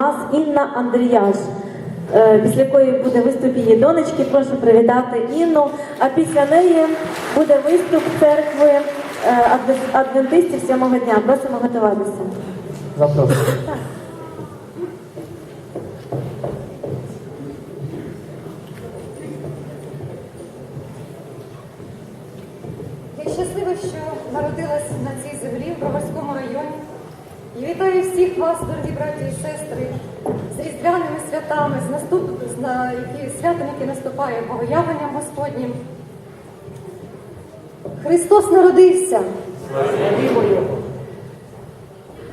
нас Інна Андріяш, е, після якої буде виступ її донечки. Прошу привітати Інну. А після неї буде виступ церкви е, адвентистів сьомого дня. Просимо готуватися. Запрошую. Я щаслива, що народилась на цій землі в Броварському районі. І вітаю всіх вас, дорогі браті і сестри, з різдвяними святами, з наступ... з які... святом, яке наступає Богоявленням Господнім. Христос народився.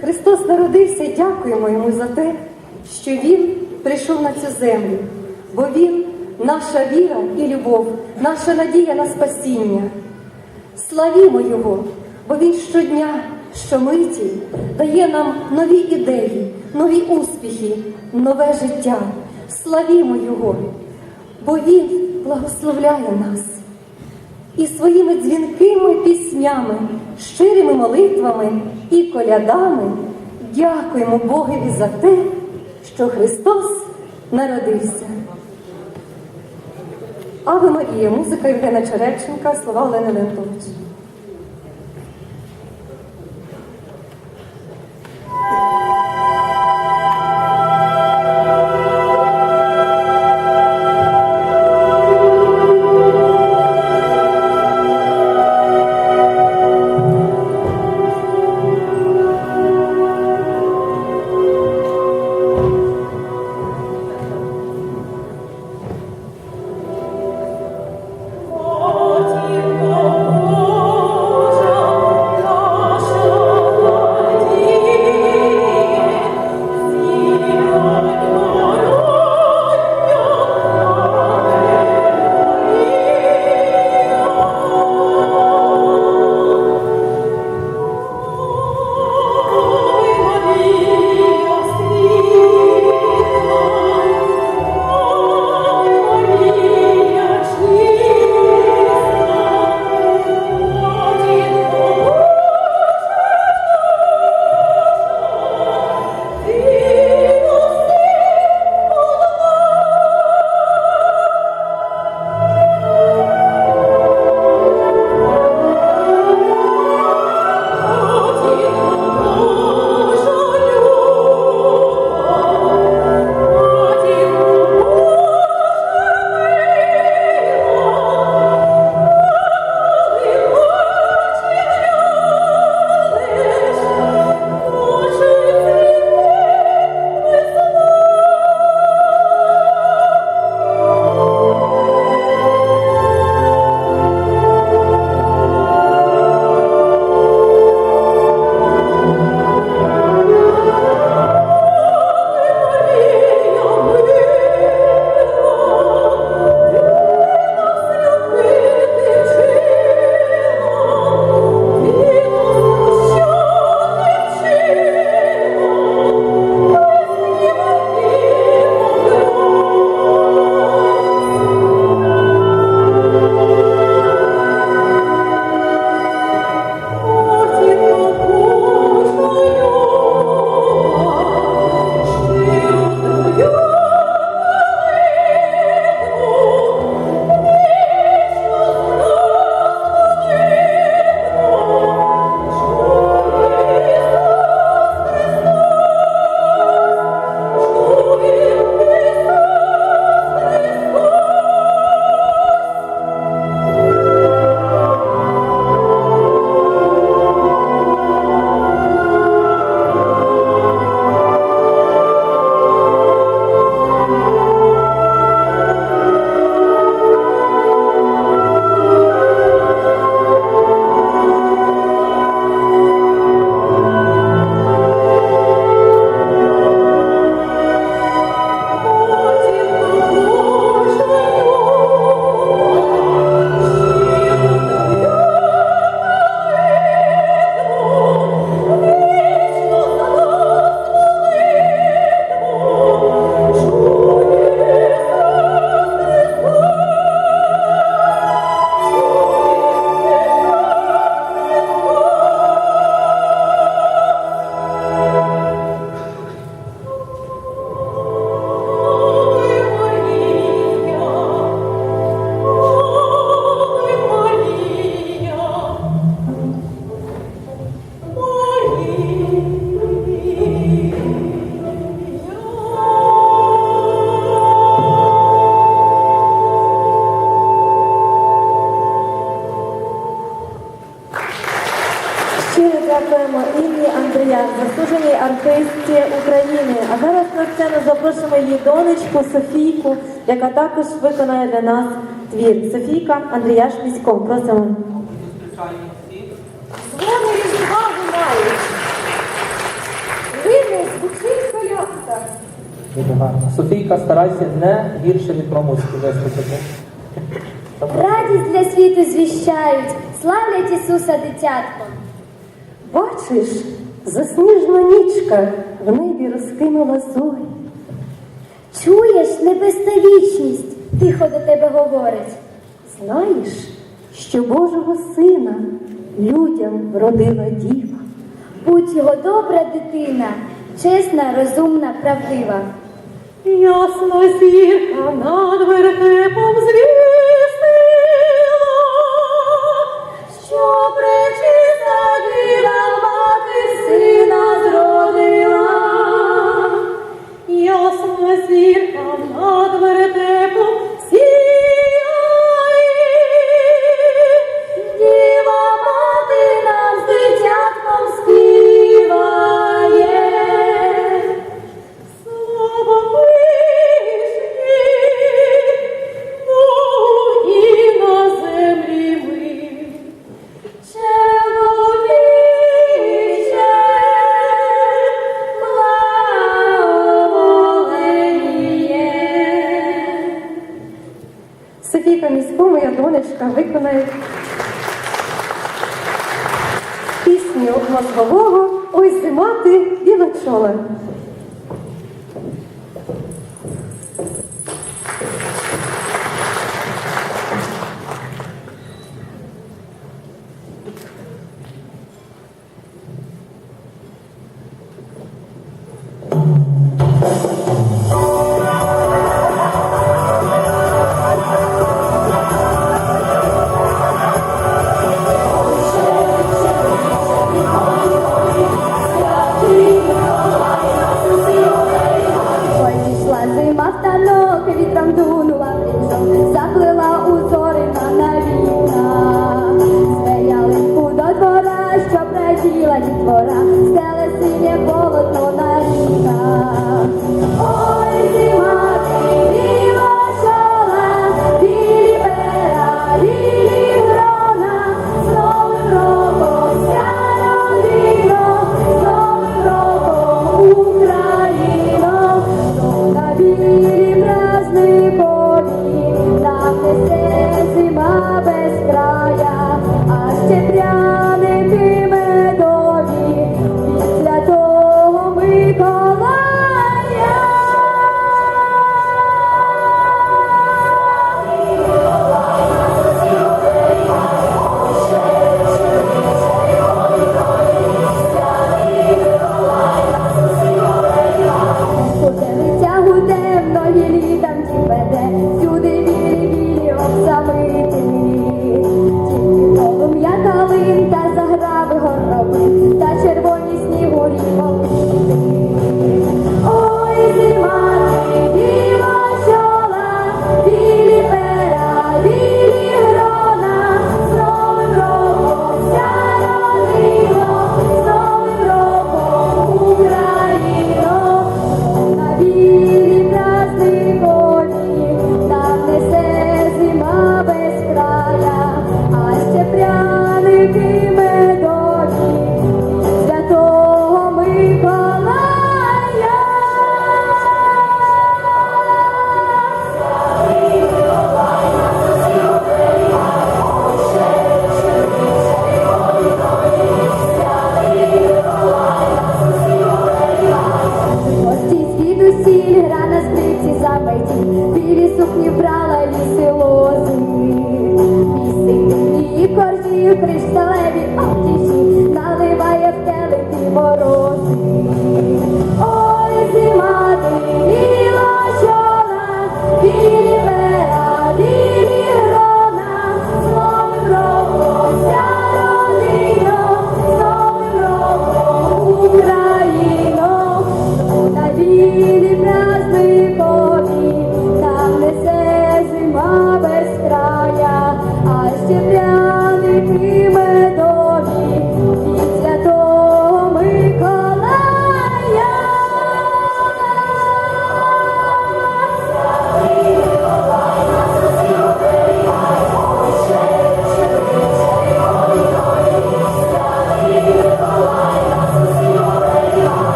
Христос народився і дякуємо йому за те, що Він прийшов на цю землю, бо Він наша віра і любов, наша надія на спасіння. Славімо Його, бо Він щодня, щомиті дає нам нові ідеї, нові успіхи, нове життя. Славімо Його, бо Він благословляє нас. І своїми дзвінкими піснями, щирими молитвами і колядами дякуємо Богові за те, що Христос народився. Аве Марія, музика Євгена Череченка, слова Олени Лентович. Зараз на сцену запрошуємо її донечку Софійку, яка також виконає для нас твір. Софійка Андріяш Місько. Просимо. Дзвони різдва лунають. Лине звучить колядка. Дуже гарно. Софійка, старайся не гірше від промовськи виступити. Радість для світу звіщають, славлять Ісуса дитятком. Бачиш, засніжна нічка в небі розкинула зорі. Чуєш, небесна вічність, тихо до тебе говорить. Знаєш, що Божого сина людям вродила діва. Будь його добра дитина, чесна, розумна, правдива. Ясна зірка над вертепом звістила, Софійка моя донечка, виконає пісню мозгового Ой зимати білочола. Дунула лісом, заплила у зорина на вікна, Смеялись у до двора, що приділа дітвора, стеле синє болото. на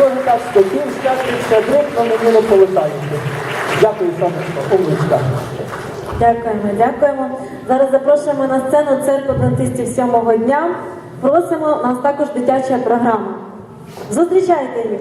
теж так скотів, щастя, друг, но мені не полишається. Дякую, сонечко, умничка. Дякуємо, дякуємо. Зараз запрошуємо на сцену церкву адвентистів сьомого дня. Просимо нас також дитяча програма. Зустрічайте їх.